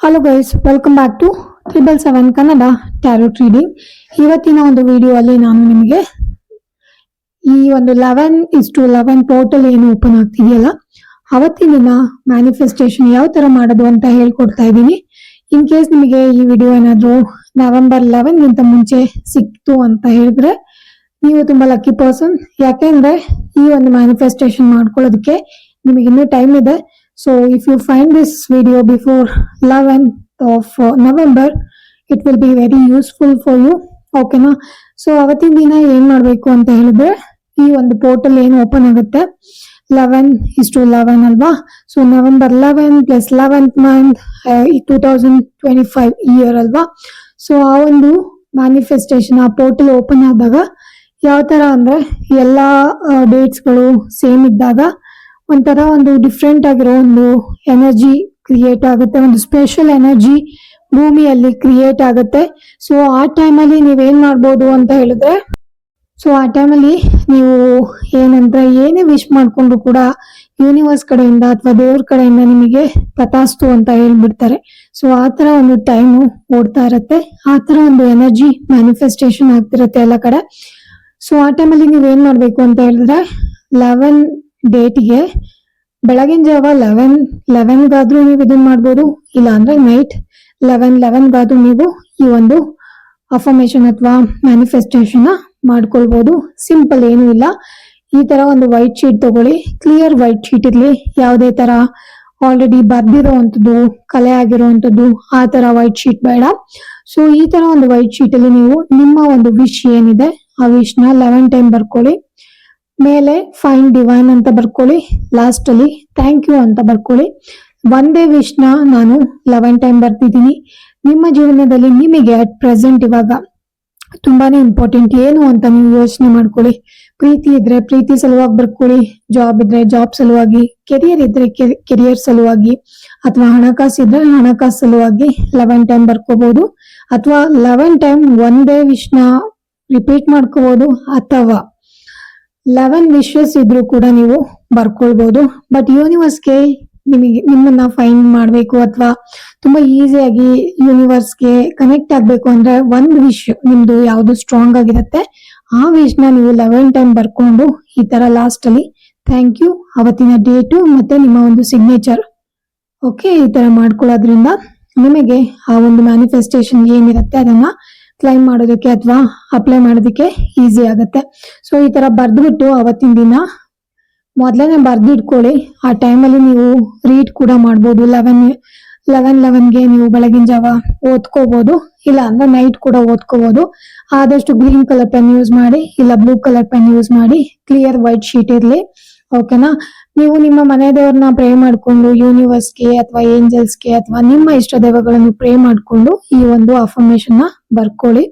Hello guys welcome back to triple seven Kannada tarot reading ಇವತ್ತಿನ ಒಂದು video ಅಲ್ಲಿ ನಾನು ನಿಮಗೆ ಈ ಒಂದು eleven is to eleven total ಏನು ಓಪನ್ ಆಗ್ತಿದೆಯಲ್ಲ, ಅವತ್ತಿನ ಮ್ಯಾನಿಫೆಸ್ಟೇಷನ್ ಯಾವ ತರ ಮಾಡೋದು ಅಂತ ಹೇಳ್ಕೊಡ್ತಾ ಇದ್ದೀನಿ. ಇನ್ ಕೇಸ್ ನಿಮಗೆ ಈ ವಿಡಿಯೋ ಏನಾದ್ರು ನವೆಂಬರ್ ಲೆವೆನ್ಗಿಂತ ಮುಂಚೆ ಸಿಕ್ತು ಅಂತ ಹೇಳಿದ್ರೆ, ನೀವು ತುಂಬಾ ಲಕ್ಕಿ ಪರ್ಸನ್ ಯಾಕೆಂದ್ರೆ ಈ ಒಂದು ಮ್ಯಾನಿಫೆಸ್ಟೇಷನ್ ಮಾಡ್ಕೊಳ್ಳೋದಕ್ಕೆ ನಿಮಗೆ ಇನ್ನೂ ಟೈಮ್ ಇದೆ. So if you this this video before eleven of November it will be very useful for you ಓಕೆನಾ ಸೊ ಅವತ್ತಿನ ದಿನ ಏನ್ ಮಾಡಬೇಕು ಅಂತ ಹೇಳಿದ್ರೆ, ಈ ಒಂದು ಪೋರ್ಟಲ್ ಏನು ಓಪನ್ ಆಗುತ್ತೆ? ಲೆವೆನ್ ಇಸ್ ಟು ಲೆವೆನ್ ಅಲ್ವಾ? So November eleven plus eleventh month two thousand twenty five year ಅಲ್ವಾ? ಸೊ ಆ ಒಂದು ಮ್ಯಾನಿಫೆಸ್ಟೇಷನ್ ಆ ಪೋರ್ಟಲ್ ಓಪನ್ ಆದಾಗ, ಯಾವ ತರ ಅಂದ್ರೆ, ಎಲ್ಲ ಡೇಟ್ಸ್ಗಳು ಸೇಮ್ ಇದ್ದಾಗ ಒಂಥರ ಒಂದು ಡಿಫ್ರೆಂಟ್ ಆಗಿರೋ ಒಂದು ಎನರ್ಜಿ ಕ್ರಿಯೇಟ್ ಆಗುತ್ತೆ, ಒಂದು ಸ್ಪೆಷಲ್ ಎನರ್ಜಿ ಭೂಮಿಯಲ್ಲಿ ಕ್ರಿಯೇಟ್ ಆಗುತ್ತೆ. ಸೊ ಆ ಟೈಮಲ್ಲಿ ನೀವೇನು ಮಾಡ್ಬೋದು ಅಂತ ಹೇಳಿದ್ರೆ ಸೊ ಆ ಟೈಮಲ್ಲಿ ನೀವು ಏನಂದ್ರೆ ಏನೇ ವಿಶ್ ಮಾಡಿಕೊಂಡ್ರು ಕೂಡ ಯೂನಿವರ್ಸ್ ಕಡೆಯಿಂದ ಅಥವಾ ದೇವ್ರ ಕಡೆಯಿಂದ ನಿಮಗೆ ತಥಾಸ್ತು ಅಂತ ಹೇಳ್ಬಿಡ್ತಾರೆ. ಸೊ ಆ ತರ ಒಂದು ಟೈಮು ಓಡ್ತಾ ಇರತ್ತೆ. ಆ ತರ ಒಂದು ಎನರ್ಜಿ ಮ್ಯಾನಿಫೆಸ್ಟೇಷನ್ ಆಗ್ತಿರತ್ತೆ ಎಲ್ಲ ಕಡೆ. ಸೊ ಆ ಟೈಮಲ್ಲಿ ನೀವೇನ್ ಮಾಡಬೇಕು ಅಂತ ಹೇಳಿದ್ರೆ ಲೆವೆನ್ ಡೇಟ್ಗೆ ಬೆಳಗಿನ ಜಾವ ಲೆವೆನ್, ಲೆವೆನ್ಗಾದ್ರೂ ನೀವು ಇದನ್ನ ಮಾಡ್ಬೋದು ಇಲ್ಲ ಅಂದ್ರೆ ನೈಟ್ ಲೆವೆನ್, ಲೆವೆನ್ಗಾದ್ರೂ ನೀವು ಈ ಒಂದು ಅಫರ್ಮೇಶನ್ ಅಥವಾ ಮ್ಯಾನಿಫೆಸ್ಟೇಷನ್ ಮಾಡ್ಕೊಳ್ಬಹುದು ಸಿಂಪಲ್ ಏನೂ ಇಲ್ಲ. ಈ ತರ ಒಂದು ವೈಟ್ ಶೀಟ್ ತಗೊಳ್ಳಿ. ಕ್ಲಿಯರ್ ವೈಟ್ ಶೀಟ್ ಇರ್ಲಿ. ಯಾವುದೇ ತರ ಆಲ್ರೆಡಿ ಬರ್ದಿರೋವಂಥದ್ದು, ಕಲೆ ಆಗಿರೋವಂಥದ್ದು, ಆ ತರ ವೈಟ್ ಶೀಟ್ ಬೇಡ. ಸೊ ಈ ತರ ಒಂದು ವೈಟ್ ಶೀಟ್ ಅಲ್ಲಿ ನೀವು ನಿಮ್ಮ ಒಂದು ವಿಶ್ ಏನಿದೆ, ಆ ವಿಶ್ನ ಲೆವೆನ್ ಟೈಮ್ ಬರ್ಕೊಳ್ಳಿ. ಮೇಲೆ ಫೈನ್ ಡಿವೈನ್ ಅಂತ ಬರ್ಕೊಳ್ಳಿ. ಲಾಸ್ಟ್ ಅಲ್ಲಿ ಥ್ಯಾಂಕ್ ಯು ಅಂತ ಬರ್ಕೊಳ್ಳಿ. ಒಂದೇ ನ ನಾನು ಲೆವೆನ್ ಟೈಮ್ ಬರ್ತಿದ್ದೀನಿ. ನಿಮ್ಮ ಜೀವನದಲ್ಲಿ ನಿಮಗೆ ಅಟ್ ಪ್ರೆಸೆಂಟ್ ಇವಾಗ ತುಂಬಾನೇ ಇಂಪಾರ್ಟೆಂಟ್ ಏನು ಅಂತ ನೀವು ಯೋಚನೆ ಮಾಡ್ಕೊಳ್ಳಿ. ಪ್ರೀತಿ ಇದ್ರೆ ಪ್ರೀತಿ ಸಲುವಾಗಿ ಬರ್ಕೊಳ್ಳಿ. ಜಾಬ್ ಇದ್ರೆ ಜಾಬ್ ಸಲುವಾಗಿ ಕೆರಿಯರ್ ಇದ್ರೆ ಕೆರಿಯರ್ ಸಲುವಾಗಿ, ಅಥವಾ ಹಣಕಾಸು ಇದ್ರೆ ಹಣಕಾಸು ಸಲುವಾಗಿ ಲೆವೆನ್ ಟೈಮ್ ಬರ್ಕೋಬಹುದು ಅಥವಾ ಲೆವೆನ್ ಟೈಮ್ ಒಂದೇ ನ ರಿಪೀಟ್ ಮಾಡ್ಕೋಬಹುದು ಅಥವಾ ಲೆವೆನ್ ವಿಶಸ್ ಇದ್ರು ಕೂಡ ನೀವು ಬರ್ಕೊಳ್ಬಹುದು ಬಟ್ ಯೂನಿವರ್ಸ್ಗೆ ನಿಮಗೆ, ನಿಮ್ಮನ್ನ ಫೈಂಡ್ ಮಾಡಬೇಕು ಅಥವಾ ತುಂಬಾ ಈಸಿಯಾಗಿ ಯೂನಿವರ್ಸ್ಗೆ ಕನೆಕ್ಟ್ ಆಗ್ಬೇಕು ಅಂದ್ರೆ ಒಂದ್ ವಿಶ್ ನಿಮ್ದು ಯಾವ್ದು ಸ್ಟ್ರಾಂಗ್ ಆಗಿರುತ್ತೆ, ಆ ವಿಶ್ನ ನೀವು ಲೆವೆನ್ ಟೈಮ್ ಬರ್ಕೊಂಡು ಈ ತರ ಲಾಸ್ಟ್ ಅಲ್ಲಿ ಥ್ಯಾಂಕ್ ಯು ಅವತ್ತಿನ ಡೇಟು ಮತ್ತೆ ನಿಮ್ಮ ಒಂದು ಸಿಗ್ನೇಚರ್ ಓಕೆ ಈ ತರ ಮಾಡ್ಕೊಳ್ಳೋದ್ರಿಂದ ನಿಮಗೆ ಆ ಒಂದು ಮ್ಯಾನಿಫೆಸ್ಟೇಷನ್ ಏನಿರುತ್ತೆ ಅದನ್ನ ಕ್ಲೈಮ್ ಮಾಡೋದಕ್ಕೆ ಅಥವಾ ಅಪ್ಲೈ ಮಾಡೋದಕ್ಕೆ ಈಸಿ ಆಗುತ್ತೆ. ಸೊ ಈ ತರ ಬರ್ದ್ಬಿಟ್ಟು ಅವತ್ತಿನ ದಿನ ಮೊದಲನೇ ಬರ್ದಿಟ್ಕೊಳ್ಳಿ. ಆ ಟೈಮಲ್ಲಿ ನೀವು ರೀಡ್ ಕೂಡ ಮಾಡ್ಬೋದು. ಲೆವೆನ್ ಲೆವೆನ್ ಲೆವೆನ್ಗೆ ನೀವು ಬೆಳಗಿನ ಜಾವ ಓದ್ಕೋಬಹುದು ಇಲ್ಲ ಅಂದ್ರೆ ನೈಟ್ ಕೂಡ ಓದ್ಕೋಬಹುದು ಆದಷ್ಟು ಗ್ರೀನ್ ಕಲರ್ ಪೆನ್ ಯೂಸ್ ಮಾಡಿ, ಇಲ್ಲ ಬ್ಲೂ ಕಲರ್ ಪೆನ್ ಯೂಸ್ ಮಾಡಿ ಕ್ಲಿಯರ್ ವೈಟ್ ಶೀಟ್ ಇರಲಿ. ಓಕೆನಾ ನೀವು ನಿಮ್ಮ ಮನೆ ದೇವ್ರನ್ನ ಪ್ರೇ ಮಾಡ್ಕೊಂಡು ಯೂನಿವರ್ಸ್ಗೆ ಅಥವಾ ಏಂಜಲ್ಸ್ಗೆ ಅಥವಾ ನಿಮ್ಮ ಇಷ್ಟ ದೇವಗಳನ್ನು ಪ್ರೇ ಮಾಡ್ಕೊಂಡು ಈ ಒಂದು ಅಫರ್ಮೇಶನ್ನ ಬರ್ಕೊಳ್ಳಿ.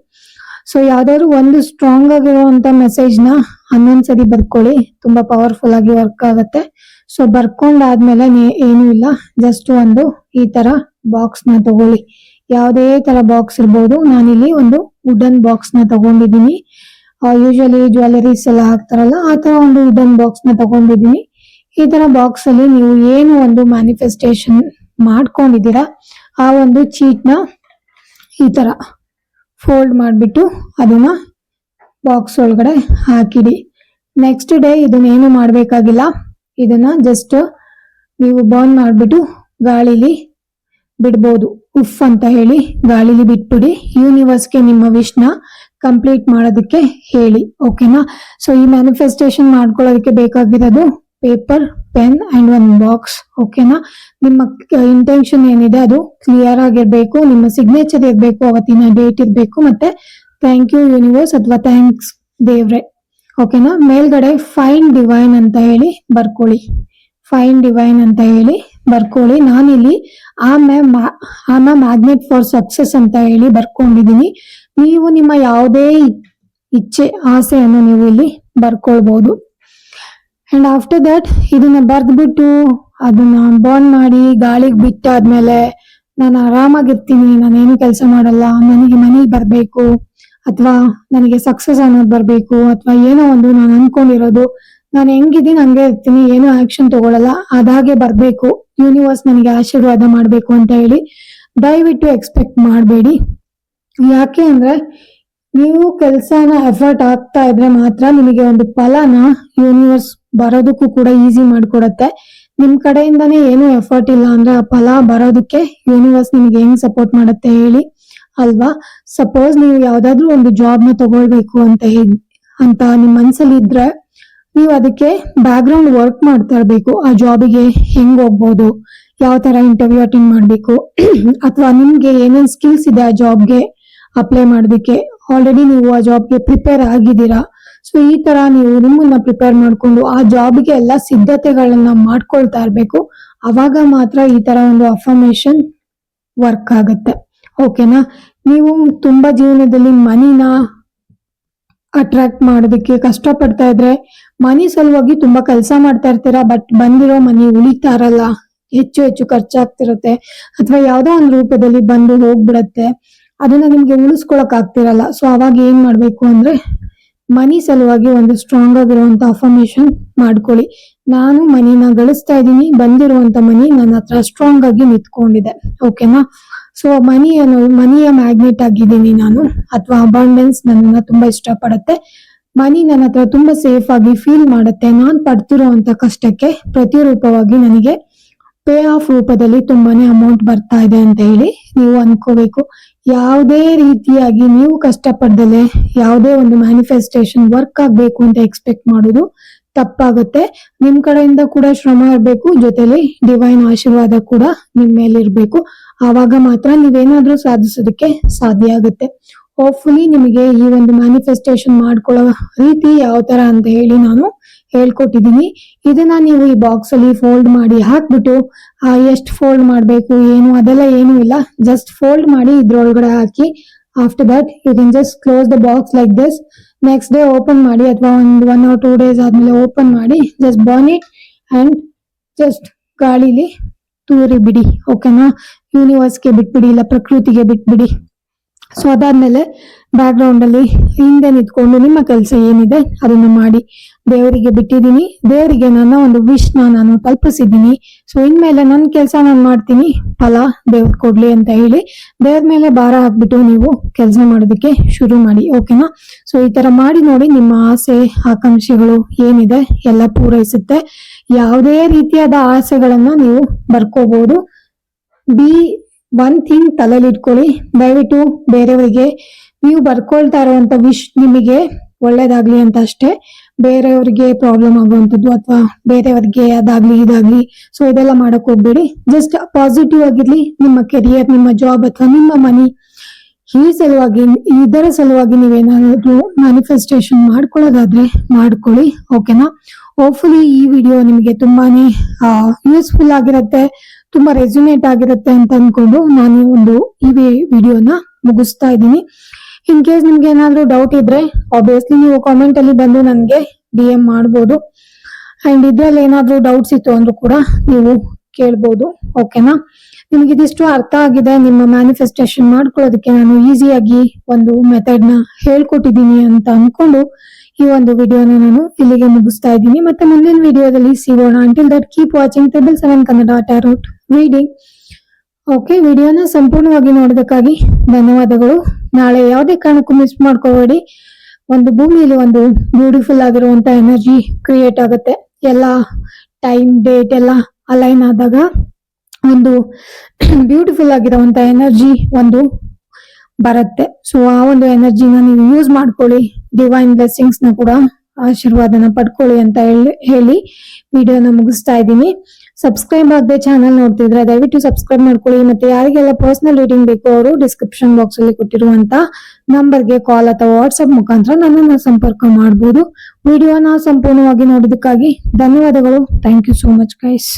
ಸೊ ಯಾವ್ದಾದ್ರು ಒಂದು ಸ್ಟ್ರಾಂಗ್ ಆಗಿರುವಂತ ಮೆಸೇಜ್ನ ಹನ್ನೊಂದ್ ಸರಿ ಬರ್ಕೊಳ್ಳಿ. ತುಂಬಾ ಪವರ್ಫುಲ್ ಆಗಿ ವರ್ಕ್ ಆಗುತ್ತೆ. ಸೊ ಬರ್ಕೊಂಡಾದ್ಮೇಲೆ ಏನು ಇಲ್ಲ. ಜಸ್ಟ್ ಒಂದು ಈ ತರ ಬಾಕ್ಸ್ನ ತಗೊಳ್ಳಿ. ಯಾವುದೇ ತರ ಬಾಕ್ಸ್ ಇರ್ಬೋದು. ನಾನಿಲ್ಲಿ ಒಂದು ವುಡನ್ ಬಾಕ್ಸ್ನ ತಗೊಂಡಿದ್ದೀನಿ. ಯೂಶಲಿ ಜ್ಯುವೆಲರೀಸ್ ಎಲ್ಲ ಹಾಕ್ತಾರಲ್ಲ, ಆ ತರ ಒಂದು ವುಡನ್ ಬಾಕ್ಸ್ನ ತಗೊಂಡಿದ್ದೀನಿ. ಈ ತರ ಬಾಕ್ಸ್ ಅಲ್ಲಿ ನೀವು ಏನು ಒಂದು ಮ್ಯಾನಿಫೆಸ್ಟೇಷನ್ ಮಾಡ್ಕೊಂಡಿದ್ದೀರಾ, ಆ ಒಂದು ಚೀಟ್ನ ಈ ತರ ಫೋಲ್ಡ್ ಮಾಡಿಬಿಟ್ಟು ಅದನ್ನ ಬಾಕ್ಸ್ ಒಳಗಡೆ ಹಾಕಿಡಿ. ನೆಕ್ಸ್ಟ್ ಡೇ ಇದನ್ನ ಏನು ಮಾಡಬೇಕಾಗಿಲ್ಲ, ಇದನ್ನ ಜಸ್ಟ್ ನೀವು ಬರ್ನ್ ಮಾಡಿಬಿಟ್ಟು ಗಾಳಿಲಿ ಬಿಡ್ಬೋದು. ಉಫ್ ಅಂತ ಹೇಳಿ ಗಾಳಿಲಿ ಬಿಟ್ಬಿಡಿ. ಯೂನಿವರ್ಸ್ಗೆ ನಿಮ್ಮ ವಿಶ್ನ ಕಂಪ್ಲೀಟ್ ಮಾಡೋದಕ್ಕೆ ಹೇಳಿ ಓಕೆನಾ ಸೊ ಈ ಮ್ಯಾನಿಫೆಸ್ಟೇಷನ್ ಮಾಡ್ಕೊಳ್ಳೋದಕ್ಕೆ ಬೇಕಾಗಿರೋದು paper, pen and one box ಓಕೆನಾ ನಿಮ್ಮ ಇಂಟೆನ್ಷನ್ ಏನಿದೆ ಅದು ಕ್ಲಿಯರ್ ಆಗಿರ್ಬೇಕು, ನಿಮ್ಮ ಸಿಗ್ನೇಚರ್ ಇರಬೇಕು, ಅವತ್ತಿನ ಡೇಟ್ ಇರಬೇಕು, ಮತ್ತೆ ಥ್ಯಾಂಕ್ ಯು ಯೂನಿವರ್ಸ್ ಅಥವಾ ಥ್ಯಾಂಕ್ಸ್ ದೇವ್ರೆ ಓಕೆನಾ ಮೇಲ್ಗಡೆ ಫೈನ್ ಡಿವೈನ್ ಅಂತ ಹೇಳಿ ಬರ್ಕೊಳ್ಳಿ. ಫೈನ್ ಡಿವೈನ್ ಅಂತ ಹೇಳಿ ಬರ್ಕೊಳ್ಳಿ. ನಾನಿಲ್ಲಿ ಆಮೆ ಆಮ ಮ್ಯಾಗ್ನೆಟ್ ಫಾರ್ ಸಕ್ಸಸ್ ಅಂತ ಹೇಳಿ ಬರ್ಕೊಂಡಿದ್ದೀನಿ. ನೀವು ನಿಮ್ಮ ಯಾವುದೇ ಇಚ್ಛೆ, ಆಸೆಯನ್ನು ನೀವು ಇಲ್ಲಿ ಬರ್ಕೊಳ್ಬಹುದು ಅಂಡ್ ಆಫ್ಟರ್ ದಟ್ ಇದನ್ನ ಬರ್ದ್ಬಿಟ್ಟು ಅದನ್ನ ಬರ್ನ್ ಮಾಡಿ ಗಾಳಿಗೆ ಬಿಟ್ಟಾದ್ಮೇಲೆ ನಾನು ಆರಾಮಾಗಿರ್ತೀನಿ ಏನು ಕೆಲಸ ಮಾಡಲ್ಲ, ನನಗೆ ಮನೆಗೆ ಬರಬೇಕು, ಅಥವಾ ನನಗೆ ಸಕ್ಸಸ್ ಅನ್ನೋದು ಬರಬೇಕು, ಅಥವಾ ಏನೋ ಒಂದು ನಾನು ಅನ್ಕೊಂಡಿರೋದು, ನಾನು ಹೆಂಗಿದ್ದೀನಿ ಹಂಗೆ ಇರ್ತೀನಿ, ಏನು ಆಕ್ಷನ್ ತಗೊಳಲ್ಲ, ಅದಾಗೆ ಬರಬೇಕು ಯೂನಿವರ್ಸ್ ನನಗೆ ಆಶೀರ್ವಾದ ಮಾಡಬೇಕು ಅಂತ ಹೇಳಿ ದಯವಿಟ್ಟು ಎಕ್ಸ್ಪೆಕ್ಟ್ ಮಾಡಬೇಡಿ. ಯಾಕೆ ಅಂದರೆ ನೀವು ಕೆಲಸನ ಎಫರ್ಟ್ ಆಗ್ತಾ ಇದ್ರೆ ಮಾತ್ರ ನಿಮಗೆ ಒಂದು ಫಲನ ಯೂನಿವರ್ಸ್ ಬರೋದಕ್ಕೂ ಕೂಡ ಈಸಿ ಮಾಡ್ಕೊಡತ್ತೆ. ನಿಮ್ ಕಡೆಯಿಂದಾನೇ ಏನು ಎಫರ್ಟ್ ಇಲ್ಲ ಅಂದ್ರೆ ಆ ಫಲ ಬರೋದಕ್ಕೆ ಯೂನಿವರ್ಸ್ ನಿಮ್ಗೆ ಹೆಂಗ್ ಸಪೋರ್ಟ್ ಮಾಡುತ್ತೆ ಹೇಳಿ, ಅಲ್ವಾ? ಸಪೋಸ್ ನೀವು ಯಾವ್ದಾದ್ರು ಒಂದು ಜಾಬ್ನ ತಗೊಳ್ಬೇಕು ಅಂತ ಅಂತ ನಿಮ್ ಮನ್ಸಲ್ಲಿ ಇದ್ರೆ ನೀವು ಅದಕ್ಕೆ ಬ್ಯಾಕ್ ಗ್ರೌಂಡ್ ವರ್ಕ್ ಮಾಡ್ತಾ ಇರ್ಬೇಕು. ಆ ಜಾಬಿಗೆ ಹೆಂಗ್ ಹೋಗ್ಬೋದು, ಯಾವ ತರ ಇಂಟರ್ವ್ಯೂ ಅಟೆಂಡ್ ಮಾಡ್ಬೇಕು, ಅಥವಾ ನಿಮ್ಗೆ ಏನೇನ್ ಸ್ಕಿಲ್ಸ್ ಇದೆ ಆ ಜಾಬ್ಗೆ ಅಪ್ಲೈ ಮಾಡೋದಕ್ಕೆ. ಆಲ್ರೆಡಿ ನೀವು ಆ ಜಾಬ್ಗೆ ಪ್ರಿಪೇರ್ ಆಗಿದ್ದೀರಾ. ಸೊ ಈ ತರ ನೀವು ನಿಮ್ಮನ್ನ ಪ್ರಿಪೇರ್ ಮಾಡ್ಕೊಂಡು ಆ ಜಾಬ್ಗೆ ಎಲ್ಲ ಸಿದ್ಧತೆಗಳನ್ನ ಮಾಡ್ಕೊಳ್ತಾ ಇರ್ಬೇಕು. ಅವಾಗ ಮಾತ್ರ ಈ ತರ ಒಂದು ಅಫರ್ಮೇಶನ್ ವರ್ಕ್ ಆಗುತ್ತೆ. ಓಕೆನಾ ನೀವು ತುಂಬಾ ಜೀವನದಲ್ಲಿ ಮನಿನ ಅಟ್ರಾಕ್ಟ್ ಮಾಡೋದಕ್ಕೆ ಕಷ್ಟ ಪಡ್ತಾ ಇದ್ರೆ, ಮನಿ ಸಲುವಾಗಿ ತುಂಬಾ ಕೆಲಸ ಮಾಡ್ತಾ ಇರ್ತೀರಾ? ಬಟ್ ಬಂದಿರೋ ಮನಿ ಉಳಿತಾ ಇರಲ್ಲ. ಹೆಚ್ಚು ಹೆಚ್ಚು ಖರ್ಚಾಗ್ತಿರುತ್ತೆ. ಅಥವಾ ಯಾವ್ದೋ ಒಂದು ರೂಪದಲ್ಲಿ ಬಂದು ಹೋಗ್ಬಿಡತ್ತೆ. ಅದನ್ನ ನಿಮ್ಗೆ ಉಳಿಸ್ಕೊಳಕ್ ಆಗ್ತಿರಲ್ಲ. ಸೊ ಅವಾಗ ಏನ್ ಮಾಡ್ಬೇಕು ಅಂದ್ರೆ ಮನಿ ಸಲುವಾಗಿ ಒಂದು ಸ್ಟ್ರಾಂಗ್ ಆಗಿರುವಂತ ಅಫರ್ಮೇಶನ್ ಮಾಡ್ಕೊಳ್ಳಿ. ನಾನು ಮನಿನ ಗಳಿಸ್ತಾ ಇದ್ದೀನಿ, ಬಂದಿರುವಂತ ಮನಿ ನನ್ನ ಹತ್ರ ಸ್ಟ್ರಾಂಗ್ ಆಗಿ ನಿಂತ್ಕೊಂಡಿದೆ. ಓಕೆನಾ ಸೊ ಮನಿ ಅನ್ನೋ ಮನಿಯ ಮ್ಯಾಗ್ನೆಟ್ ಆಗಿದ್ದೀನಿ ನಾನು, ಅಥವಾ ಅಬಂಡೆನ್ಸ್ ನನ್ನನ್ನ ತುಂಬಾ ಇಷ್ಟಪಡುತ್ತೆ. ಮನಿ ನನ್ನ ಹತ್ರ ತುಂಬಾ ಸೇಫ್ ಆಗಿ ಫೀಲ್ ಮಾಡುತ್ತೆ. ನಾನ್ ಪಡ್ತಿರುವಂತ ಕಷ್ಟಕ್ಕೆ ಪ್ರತಿರೂಪವಾಗಿ ನನಗೆ ಪೇ ಆಫ್ ರೂಪದಲ್ಲಿ ತುಂಬಾನೇ ಅಮೌಂಟ್ ಬರ್ತಾ ಇದೆ ಅಂತ ಹೇಳಿ ನೀವು ಅನ್ಕೋಬೇಕು. ಯಾವುದೇ ರೀತಿಯಾಗಿ ನೀವು ಕಷ್ಟಪಡ್ದಲೆ ಯಾವುದೇ ಒಂದು ಮ್ಯಾನಿಫೆಸ್ಟೇಷನ್ ವರ್ಕ್ ಆಗ್ಬೇಕು ಅಂತ ಎಕ್ಸ್ಪೆಕ್ಟ್ ಮಾಡೋದು ತಪ್ಪಾಗುತ್ತೆ. ನಿಮ್ ಕಡೆಯಿಂದ ಕೂಡ ಶ್ರಮ ಇರಬೇಕು, ಜೊತೆಲಿ ಡಿವೈನ್ ಆಶೀರ್ವಾದ ಕೂಡ ನಿಮ್ ಮೇಲೆ ಇರ್ಬೇಕು. ಆವಾಗ ಮಾತ್ರ ನೀವೇನಾದ್ರೂ ಸಾಧಿಸೋದಕ್ಕೆ ಸಾಧ್ಯ ಆಗುತ್ತೆ. ಹೋಪ್ಫುಲಿ ನಿಮಗೆ ಈ ಒಂದು ಮ್ಯಾನಿಫೆಸ್ಟೇಷನ್ ಮಾಡ್ಕೊಳ್ಳೋ ರೀತಿ ಯಾವ ತರ ಅಂತ ಹೇಳಿ ನಾನು ಹೇಳ್ಕೊಟ್ಟಿದ್ದೀನಿ. ಇದನ್ನ ನೀವು ಈ ಬಾಕ್ಸ್ ಅಲ್ಲಿ ಫೋಲ್ಡ್ ಮಾಡಿ ಹಾಕ್ಬಿಟ್ಟು ಎಷ್ಟು ಫೋಲ್ಡ್ ಮಾಡ್ಬೇಕು, ಏನು, ಅದೆಲ್ಲ ಏನು ಇಲ್ಲ. ಜಸ್ಟ್ ಫೋಲ್ಡ್ ಮಾಡಿ ಇದ್ರೊಳಗಡೆ ಹಾಕಿ after that you can just close the box like this next day open ಮಾಡಿ, ಅಥವಾ ಒಂದು ಒನ್ ಆರ್ ಟೂ ಡೇಸ್ ಆದ್ಮೇಲೆ ಓಪನ್ ಮಾಡಿ just burn it and just ಗಾಳಿಲಿ ತೂರಿ ಬಿಡಿ ಓಕೆನಾ ಯೂನಿವರ್ಸ್ಗೆ ಬಿಟ್ಬಿಡಿ, ಇಲ್ಲ ಪ್ರಕೃತಿಗೆ ಬಿಟ್ಬಿಡಿ. ಸೊ ಅದಾದ್ಮೇಲೆ ಬ್ಯಾಕ್ ಗ್ರೌಂಡ್ ಅಲ್ಲಿ ಹಿಂದೆ ನಿಂತ್ಕೊಂಡು ನಿಮ್ಮ ಕೆಲಸ ಏನಿದೆ, ಅದನ್ನು ಮಾಡಿ. ದೇವರಿಗೆ ಬಿಟ್ಟಿದ್ದೀನಿ. ದೇವರಿಗೆ ನನ್ನ ಒಂದು ವಿಶ್ನ ನಾನು ತಲುಪಿಸಿದ್ದೀನಿ. ಸೊ ಇನ್ಮೇಲೆ ನನ್ನ ಕೆಲಸ ನಾನು ಮಾಡ್ತೀನಿ. ಫಲ ದೇವ್ರ ಕೊಡ್ಲಿ ಅಂತ ಹೇಳಿ. ದೇವ್ರ ಮೇಲೆ ಭಾರ ಹಾಕ್ಬಿಟ್ಟು ನೀವು ಕೆಲಸ ಮಾಡೋದಕ್ಕೆ ಶುರು ಮಾಡಿ ಓಕೆನಾ ಸೊ ಈ ತರ ಮಾಡಿ ನೋಡಿ ನಿಮ್ಮ ಆಸೆ, ಆಕಾಂಕ್ಷೆಗಳು ಏನಿದೆ ಎಲ್ಲ ಪೂರೈಸುತ್ತೆ. ಯಾವುದೇ ರೀತಿಯಾದ ಆಸೆಗಳನ್ನ ನೀವು ಬರ್ಕೋಬಹುದು ಬಿ ಒನ್ ಥಿಂಗ್ ತಲೆಯಲ್ಲಿ ಇಟ್ಕೊಳ್ಳಿ. ದಯವಿಟ್ಟು ಬೇರೆಯವರಿಗೆ ನೀವು ಬರ್ಕೊಳ್ತಾ ಇರುವಂತ ವಿಶ್ ನಿಮಗೆ ಒಳ್ಳೇದಾಗ್ಲಿ ಅಂತ ಅಷ್ಟೇ. ಬೇರೆಯವ್ರಿಗೆ ಪ್ರಾಬ್ಲಮ್ ಆಗುವಂಥದ್ದು ಅಥವಾ ಬೇರೆಯವ್ರಿಗೆ ಅದಾಗ್ಲಿ ಇದಾಗ್ಲಿ ಸೊ ಇದೆಲ್ಲ ಮಾಡಕ್ ಹೋಗ್ಬೇಡಿ. ಜಸ್ಟ್ ಪಾಸಿಟಿವ್ ಆಗಿರ್ಲಿ, ನಿಮ್ಮ ಕೆರಿಯರ್ ನಿಮ್ಮ ಜಾಬ್ ಅಥವಾ ನಿಮ್ಮ ಮನಿ ಈ ಸಲುವಾಗಿ, ಇದರ ಸಲುವಾಗಿ ನೀವೇನಾದ್ರು ಮ್ಯಾನಿಫೆಸ್ಟೇಷನ್ ಮಾಡ್ಕೊಳ್ಳೋದಾದ್ರೆ ಮಾಡ್ಕೊಳ್ಳಿ ಓಕೆನಾ ಹೋಪ್ಫುಲಿ ಈ ವಿಡಿಯೋ ನಿಮಗೆ ತುಂಬಾನೇ ಯೂಸ್ಫುಲ್ ಆಗಿರುತ್ತೆ, ತುಂಬಾ ರೆಸ್ಯುನೇಟ್ ಆಗಿರುತ್ತೆ ಅಂತ ಅನ್ಕೊಂಡು ನಾನು ಒಂದು ಈ ವಿಡಿಯೋನ ಮುಗಿಸ್ತಾ ಇದ್ದೀನಿ. ಇನ್ ಕೇಸ್ ನಿಮ್ಗೆ ಏನಾದ್ರು ಡೌಟ್ ಇದ್ರೆ ಆಬ್ವಿಯಸ್ಲಿ ನೀವು ಕಾಮೆಂಟ್ ಅಲ್ಲಿ ಬಂದು ನನಗೆ ಡಿ ಎಂ ಮಾಡ್ಬೋದು. ಅಂಡ್ ಇದ್ರಲ್ಲಿ ಏನಾದ್ರು ಡೌಟ್ಸ್ ಇತ್ತು ಅಂದ್ರೂ ಕೂಡ ನೀವು ಕೇಳ್ಬೋದು. ಓಕೆನಾ ನಿಮ್ಗೆ ಇದಿಷ್ಟು ಅರ್ಥ ಆಗಿದೆ. ನಿಮ್ಮ ಮ್ಯಾನಿಫೆಸ್ಟೇಷನ್ ಮಾಡ್ಕೊಳ್ಳೋದಕ್ಕೆ ನಾನು ಈಸಿಯಾಗಿ ಒಂದು ಮೆಥಡ್ನ ಹೇಳ್ಕೊಟ್ಟಿದ್ದೀನಿ ಅಂತ ಅನ್ಕೊಂಡು ಈ ಒಂದು ವಿಡಿಯೋನ ನಾನು ಇಲ್ಲಿಗೆ ಮುಗಿಸ್ತಾ ಇದ್ದೀನಿ. ಮತ್ತೆ ಮುಂದಿನ ವಿಡಿಯೋದಲ್ಲಿ ಸಿಗೋಣ. Until that keep watching table seven Kannada tarot reading okay ವಿಡಿಯೋನ ಸಂಪೂರ್ಣವಾಗಿ ನೋಡೋದಕ್ಕಾಗಿ ಧನ್ಯವಾದಗಳು. ನಾಳೆ ಯಾವುದೇ ಕಾರಣಕ್ಕೂ ಮಿಸ್ ಮಾಡ್ಕೋಬೇಡಿ. ಒಂದು ಭೂಮಿಯಲ್ಲಿ ಒಂದು ಬ್ಯೂಟಿಫುಲ್ ಆಗಿರುವಂತ ಎನರ್ಜಿ ಕ್ರಿಯೇಟ್ ಆಗುತ್ತೆ. ಎಲ್ಲ ಟೈಮ್ ಡೇಟ್ ಎಲ್ಲ ಅಲೈನ್ ಆದಾಗ ಒಂದು ಬ್ಯೂಟಿಫುಲ್ ಆಗಿರುವಂತ ಎನರ್ಜಿ ಒಂದು ಬರುತ್ತೆ. ಸೊ ಆ ಒಂದು ಎನರ್ಜಿನ ನೀವು ಯೂಸ್ ಮಾಡ್ಕೊಳ್ಳಿ. ಡಿವೈನ್ ಬ್ಲೆಸ್ಸಿಂಗ್ಸ್ನ ಕೂಡ ಆಶೀರ್ವಾದನ ಪಡ್ಕೊಳ್ಳಿ ಅಂತ ಹೇಳಿ ಹೇಳಿ ವಿಡಿಯೋನ ಮುಗಿಸ್ತಾ ಇದ್ದೀನಿ. ಸಬ್ಸ್ಕ್ರೈಬ್ ಆಗದೆ ಚಾನಲ್ ನೋಡ್ತಿದ್ರೆ ದಯವಿಟ್ಟು ಸಬ್ಸ್ಕ್ರೈಬ್ ಮಾಡ್ಕೊಳ್ಳಿ. ಮತ್ತೆ ಯಾರಿಗೆಲ್ಲ ಪರ್ಸನಲ್ ರೀಡಿಂಗ್ ಬೇಕು ಅವರು ಡಿಸ್ಕ್ರಿಪ್ಷನ್ ಬಾಕ್ಸ್ ಅಲ್ಲಿ ಕೊಟ್ಟಿರುವಂತ ನಂಬರ್ಗೆ ಕಾಲ್ ಅಥವಾ ವಾಟ್ಸ್ಆಪ್ ಮುಖಾಂತರ ನನ್ನನ್ನು ಸಂಪರ್ಕ ಮಾಡಬಹುದು ವಿಡಿಯೋನ ಸಂಪೂರ್ಣವಾಗಿ ನೋಡೋದಕ್ಕಾಗಿ ಧನ್ಯವಾದಗಳು. Thank you so much guys